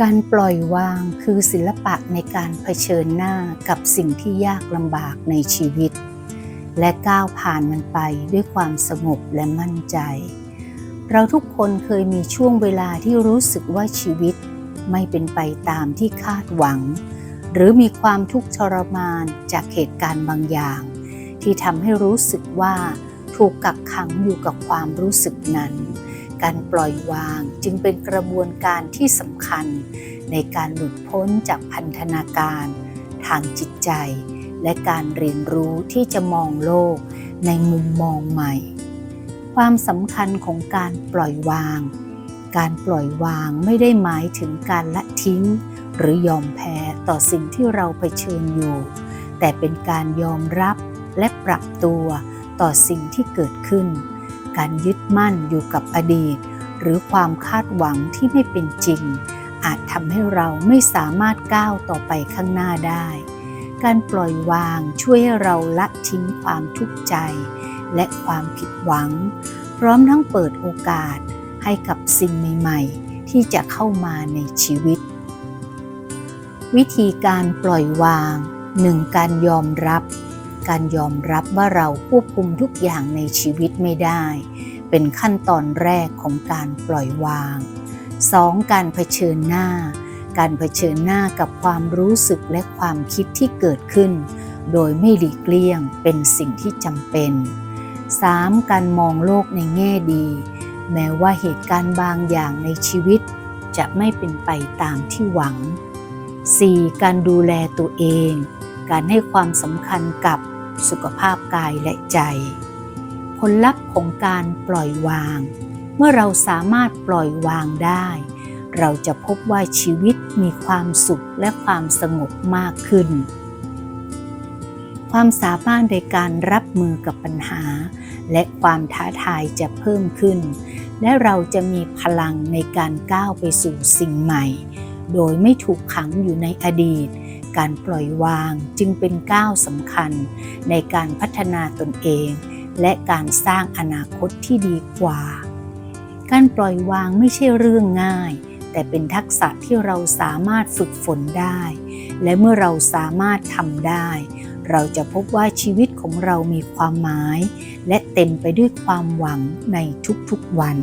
การปล่อยวางคือศิลปะในการเผชิญหน้ากับสิ่งที่ยากลำบากในชีวิต และก้าวผ่านมันไปด้วยความสงบและมั่นใจ เราทุกคนเคยมีช่วงเวลาที่รู้สึกว่าชีวิตไม่เป็นไปตามที่คาดหวัง หรือมีความทุกข์ทรมานจากเหตุการณ์บางอย่าง ที่ทำให้รู้สึกว่าถูกกักขังอยู่กับความรู้สึกนั้น การปล่อยวางจึงเป็นกระบวนการที่สำคัญ ในการหลุดพ้นจากพันธนาการ ทางจิตใจ และการเรียนรู้ที่จะมองโลกในมุมมองใหม่ ความสำคัญของการปล่อยวาง การปล่อยวางไม่ได้หมายถึงการละทิ้ง หรือยอมแพ้ต่อสิ่งที่เราเผชิญอยู่ แต่เป็นการยอมรับและปรับตัวต่อสิ่งที่เกิดขึ้น การยึดมั่นอยู่กับอดีต หรือความคาดหวังที่ไม่เป็นจริง อาจทำให้เราไม่สามารถก้าวต่อไปข้างหน้าได้ การปล่อยวางช่วยให้เราละทิ้งความทุกข์ใจ และความผิดหวัง พร้อมทั้งเปิดโอกาสให้กับสิ่งใหม่ๆ ที่จะเข้ามาในชีวิต วิธีการปล่อยวาง 1. การยอมรับ การยอมรับว่าเราควบคุมทุกอย่างในชีวิตไม่ได้ เป็นขั้นตอนแรกของการปล่อยวาง 2. การเผชิญหน้า การเผชิญหน้ากับความรู้สึกและความคิดที่เกิดขึ้น โดยไม่หลีกเลี่ยงเป็นสิ่งที่จำเป็น 3. การมองโลกในแง่ดี แม้ว่าเหตุการณ์บางอย่างในชีวิต จะไม่เป็นไปตามที่หวัง 4. การดูแลตัวเอง การให้ความสำคัญกับ สุขภาพกายและใจ ผลลัพธ์ของการปล่อยวาง เมื่อเราสามารถปล่อยวางได้ เราจะพบว่าชีวิตมีความสุขและความสงบมากขึ้น ความสามารถในการรับมือกับปัญหา และความท้าทายจะเพิ่มขึ้น และเราจะมีพลังในการก้าวไปสู่สิ่งใหม่ โดยไม่ถูกขังอยู่ในอดีต การปล่อยวางจึงเป็นก้าวสำคัญในการพัฒนาตนเอง และการสร้างอนาคตที่ดีกว่า การปล่อยวางไม่ใช่เรื่องง่าย แต่เป็นทักษะที่เราสามารถฝึกฝนได้ และเมื่อเราสามารถทำได้ เราจะพบว่าชีวิตของเรามีความหมาย และเต็มไปด้วยความหวังในทุกๆวัน